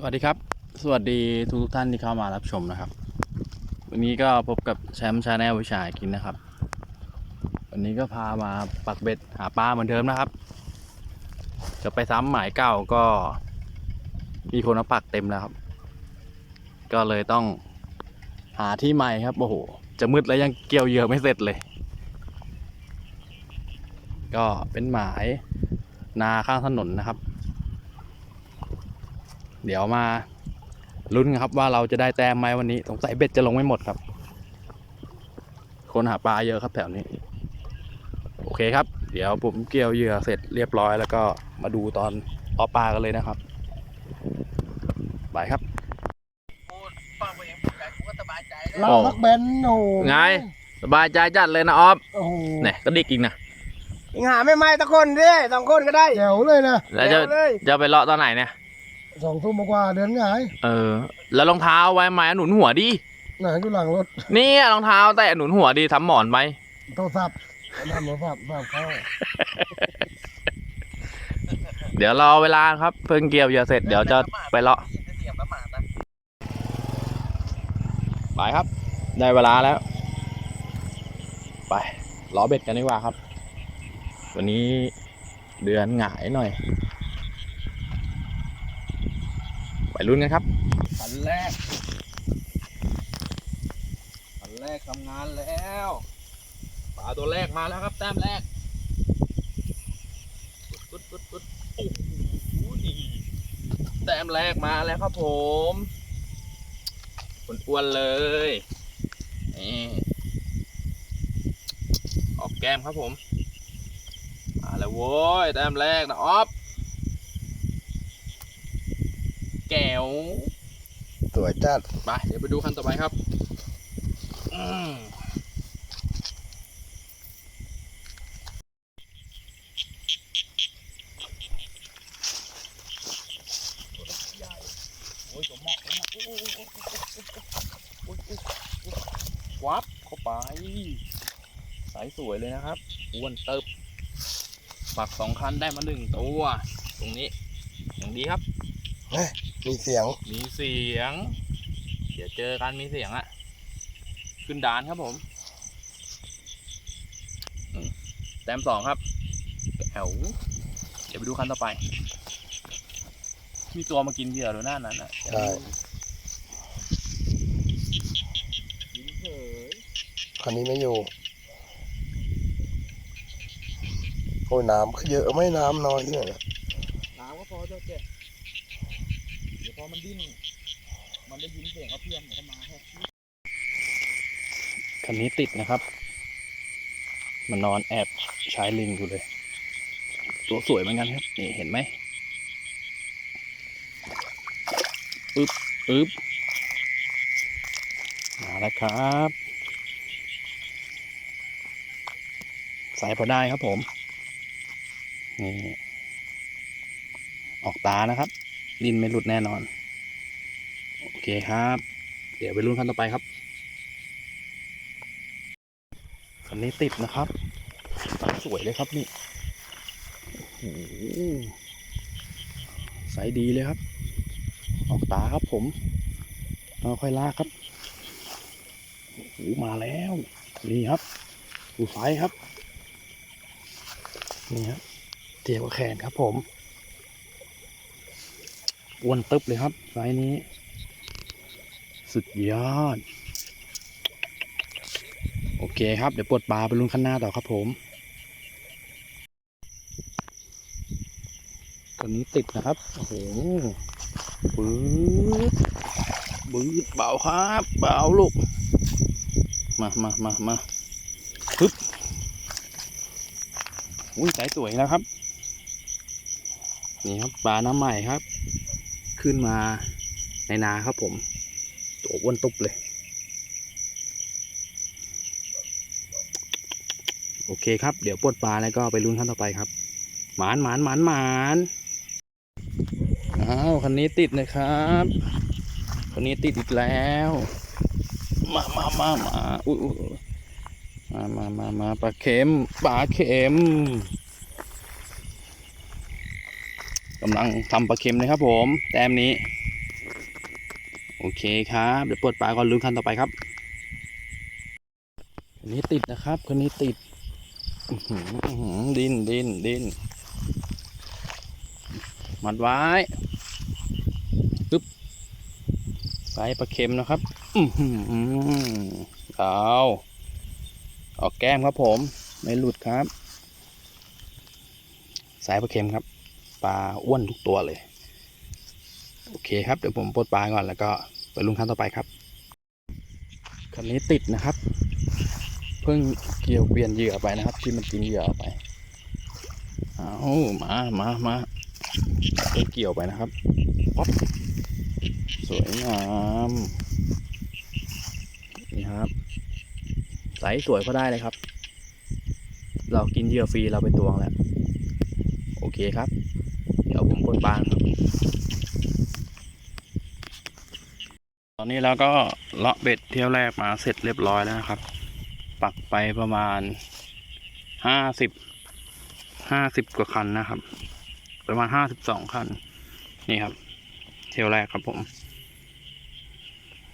สวัสดีครับ สวัสดีทุกท่านที่เข้ามารับชมนะครับ วันนี้ก็พบกับแชมป์ชาแนลวิชาหากินนะครับ วันนี้ก็พามาปักเบ็ดหาปลาเหมือนเดิมนะครับ จะไปซ้ำหมายเก่าก็มีคนมาปักเต็มแล้วครับ ก็เลยต้องหาที่ใหม่ครับโอ้โห จะมืดแล้วยังเกี่ยวเหยื่อไม่เสร็จเลย ก็เป็นหมายนาข้างถนนนะครับ เดี๋ยวมาลุ้นกันครับว่าเราจะได้แต้มไหมวันนี้สงสัยเบ็ดจะลงไม่หมดครับ คนหาปลาเยอะครับแถวนี้ โอเคครับ เดี๋ยวผมเกี่ยวเหยื่อเสร็จเรียบร้อยแล้วก็มาดูตอนเพาะปลากันเลยนะครับไปครับเราพักเบนโอ้โหไงสบายใจจัดเลยนะออฟโอ้โหเนี่ยก็ดิกอีกนะยิงหาไม่ไม่ตะคนดิสองคนก็ได้แจ๋วเลยนะแล้วจะเดี๋ยวเลยจะไปเลาะตอนไหนเนี่ย สองทุ่มกว่าเดือนหงายเออ แล้วรองเท้าไว้ไหมหนุนหัวดิหนาอยู่หลังรถนี่รองเท้าแต่หนุนหัวดีทำหมอนไปโทรศัพท์ทำโทรศัพท์แบบเข้าเดี๋ยวรอเวลาครับ เพิ่งเกี่ยวเหยื่อเสร็จเดี๋ยวจะไปเลาะไปครับ ได้เวลาแล้ว ไปล้อเบ็ดกันดีกว่าครับ วันนี้เดือนหงายหน่อย ไป ลุ้นกันครับขันแรกขันแรกทำงานแล้วปลาตัวแรกมาแล้วครับแต้มแรกปุ๊ดปุ๊ดปุ๊ดโอ้โหแต้มแรกมาแล้วครับผมอ้วนๆเลยนี่ออกแก้มครับผม มาแล้วโว้ยแต้มแรกนะออฟ จ๋วสวยจัดไปเดี๋ยวไปดูคันต่อไปครับวับเข้าไป สายสวยเลยนะครับ อ้วนเติบปักสองคันได้มาหนึ่งตัว ตรงนี้ อย่างดีครับเฮ้ มีเสียง มีเสียง เดี๋ยวเจอกันมีเสียงอะขึ้นดานครับผมอืมแต้มสองครับแถวเดี๋ยวไปดูคันต่อไป มีตัวมากินเหยื่อด้วยหน้านั้นอะใช่ยิงเฉยคันนี้ไม่อยู่โอ้ยน้ำเยอะไหม่น้ำน้อยเนี่ยน้ำก็พอเจ้าเจ๊เดี๋ยวพอมันดิ้น มันได้ยินเสียงเขาเพี้ยนเดี๋ยวก็มาแค่คันนี้ติดนะครับ มันนอนแอบชายลิงอยู่เลย ตัวสวยเหมือนกันครับ นี่เห็นไหมอึ๊บอึ๊บมาแล้วครับสายพอได้ครับผม นี่ ออกตานะครับ ดินไม่หลุดแน่นอน โอเคครับ เดี๋ยวไปรุ่นขั้นต่อไปครับคันนี้ติดนะครับสวยเลยครับนี่โอ้โหสายดีเลยครับ ออกตาครับผมเอาค่อยลากครับโอ้มาแล้ว นี่ครับดูไฟครับ นี่ครับเทียบกับแขนครับผม อ้วนตึบเลยครับไซส์นี้ สุดยอด โอเคครับ เดี๋ยวปลดปลาไปลุ้นข้างหน้าต่อครับผมตัวนี้ติดนะครับ โอ้โหปื๊ดปื๊ดเบาครับเบาลูก มามามามาฮึบอุ้ยสายสวยแล้วครับ นี่ครับปลาน้ำใหม่ครับ ขึ้นมาในนาครับผม ตัวอ้วนตุบเลย โอเคครับ เดี๋ยวปลดปลาแล้วก็ไปลุ้นขั้นต่อไปครับ หมานหมานหมานหมานอ้าวคันนี้ติดนะครับคันนี้ติดอีกแล้ว มามามามาอุ้ยอุ๊ยอุ๊ยมามามามาปลาเข็มปลาเข็ม กำลังทำปลาเข็มเลยครับผม แต้มนี้ โอเคครับ เดี๋ยวปลดปลาก่อนลุ้นคันต่อไปครับคนนี้ติดนะครับคนนี้ติดดินดินดินมัดไว้ปึ๊บใส่ปลาเค็มนะครับอือหือเอาออกแก้มครับผม ไม่หลุดครับ สายปลาเค็มครับ ปลาอ้วนทุกตัวเลย โอเคครับเดี๋ยวผมปลดปลาก่อนแล้วก็ไปลุงขั้นต่อไปครับคันนี้ติดนะครับ เพิ่งเกี่ยวเปลี่ยนเหยื่อไปนะครับ ที่มันกินเหยื่อไปเอามามามาเพิ่งเกี่ยวไปนะครับป๊อปสวยงามนี่ครับใสสวยก็ได้เลยครับ เรากินเหยื่อฟรีเราไปตวงแล้ว โอเคครับ เดี๋ยวผมปลดปลาครับ ตอนนี้เราก็เลาะเบ็ดเที่ยวแรกมาเสร็จเรียบร้อยแล้วนะครับ ปักไปประมาณห้าสิบห้าสิบกว่าคันนะครับ ประมาณห้าสิบสองคัน นี่ครับ เที่ยวแรกครับผม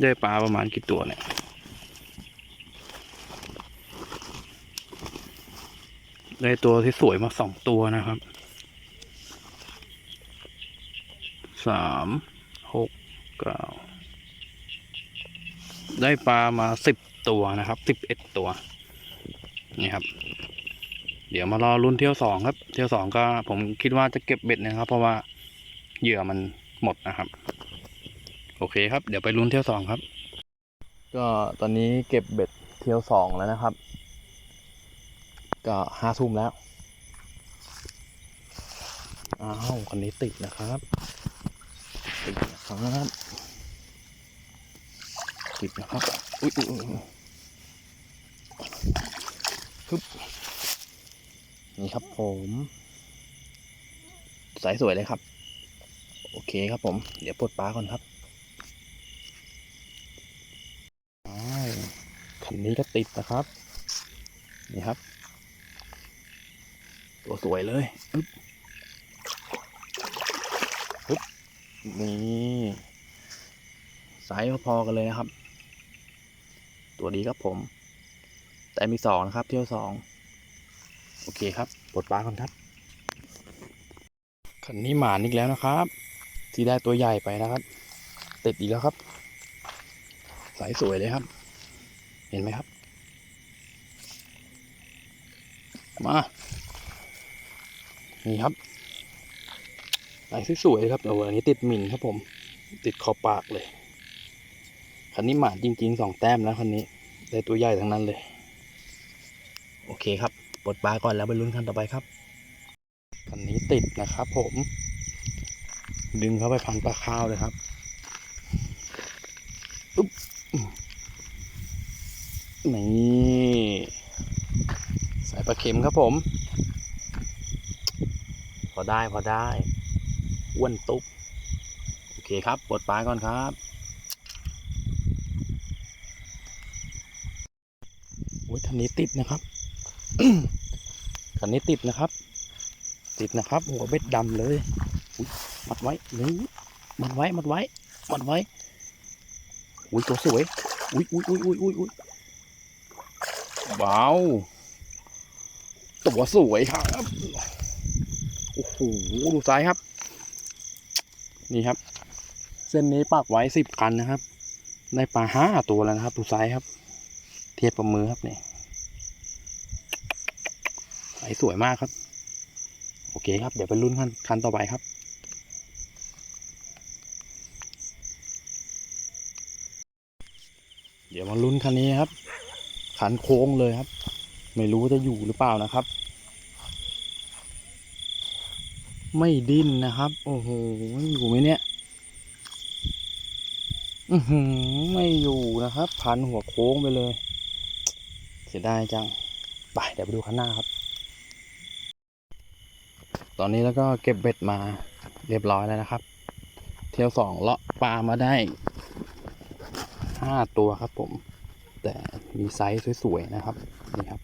ได้ปลาประมาณกี่ตัวเนี่ยได้ตัวที่สวยมาสองตัวนะครับ สามหกเก้าได้ปลามาสิบตัวนะครับสิบเอ็ดตัวนี่ครับ เดี๋ยวมารอรุ่นเที่ยวสองครับ เที่ยวสองก็ผมคิดว่าจะเก็บเบ็ดนะครับ เพราะว่าเหยื่อมันหมดนะครับ โอเคครับ เดี๋ยวไปรุ่นเที่ยวสองครับ ก็ตอนนี้เก็บเบ็ดเที่ยวสองแล้วนะครับ ก็ห้าทุ่มแล้ว อ้าวคันนี้ติดนะครับ ติดนะครับติดนะครับอุ้ยอุ๊ยอุ๊ยอุ๊ยฮึบนี่ครับผม สายสวยเลยครับ โอเคครับผม เดี๋ยวปลดปลาก่อนครับอ้าวคันนี้ก็ติดนะครับ นี่ครับ ตัวสวยเลยอึ๊บอึ๊บ นี่สายพอๆกันเลยนะครับ ตัวดีครับผม แต่มีสองนะครับเที่ยวสองโอเคครับปลดปลาก่อนครับคันนี้หมานอีกแล้วนะครับ ที่ได้ตัวใหญ่ไปนะครับ ติดอีกแล้วครับ สายสวยเลยครับ เห็นไหมครับ มา นี่ครับ ลายสวยๆครับโอ้โหอันนี้ติดหมิ่นครับผม ติดขอบปากเลย คันนี้หมาจริงๆสองแต้มแล้วคันนี้ ได้ตัวใหญ่ทั้งนั้นเลย โอเคครับปลดปลาก่อนแล้วไปลุ้นคันต่อไปครับ คันนี้ติดนะครับผม ดึงเข้าไปพันปลาข้าวเลยครับอุ๊บนี่สายปลาเค็มครับผม พอได้พอได้ อ้วนตุ๊บโอเคครับปลดปลาก่อนครับ โอ้ยคันนี้ติดนะครับคันนี้ติดนะครับ ติดนะครับ หัวเบ็ดดำเลยอุ๊ยมัดไว้นี่มัดไว้มัดไว้มัดไว้อุ้ยตัวสวยอุ้ยอุ้ยอุ้ยอุ้ยอุ้ยอุ้ยว้าวตัวสวยครับ โอ้โห ดูซ้ายครับ นี่ครับ เส้นนี้ปักไว้สิบคันนะครับ ได้ปลาห้าตัวแล้วนะครับ ดูไซ้ายครับ เทียบกับมือครับนี่ยสายสวยมากครับ โอเคครับ เดี๋ยวไปลุ้นคันคันต่อไปครับเดี๋ยวมาลุ้นคันนี้ครับ ขันโค้งเลยครับ ไม่รู้จะอยู่หรือเปล่านะครับ ไม่ดิ้นนะครับ โอ้โหอยู่ไหมเนี่ยอือหือไม่อยู่นะครับพันหัวโค้งไปเลย เสียดายจัง ไปเดี๋ยวไปดูข้างหน้าครับ ตอนนี้แล้วก็เก็บเบ็ดมาเรียบร้อยแล้วนะครับ เที่ยวสองเลาะปลามาได้ห้าตัวครับผม แต่มีไซส์สวยๆนะครับนี่ครับ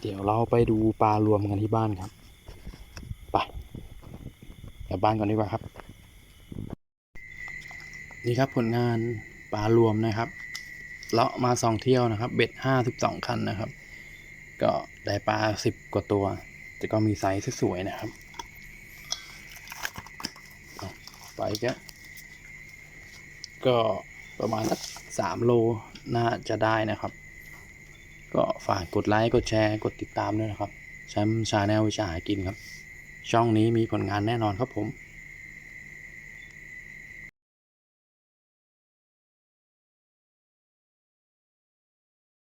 เดี๋ยวเราไปดูปลารวมกันที่บ้านครับ ลับบ้านก่อนดีกว่าครับ นี่ครับผลงานปลารวมนะครับเลาะมาสองเที่ยวนะครับ เบ็ดห้าสิบสองคันนะครับ ก็ได้ปลาสิบกว่าตัว แต่ก็มีไซส์สวยๆนะครับไปก็ก็ประมาณสักสามโลน่าจะได้นะครับ ก็ฝากกดไลค์ กดแชร์ กดติดตามด้วยนะครับแชมป์ชาแนลวิชาหากินครับ ช่องนี้มีผลงานแน่นอนครับผม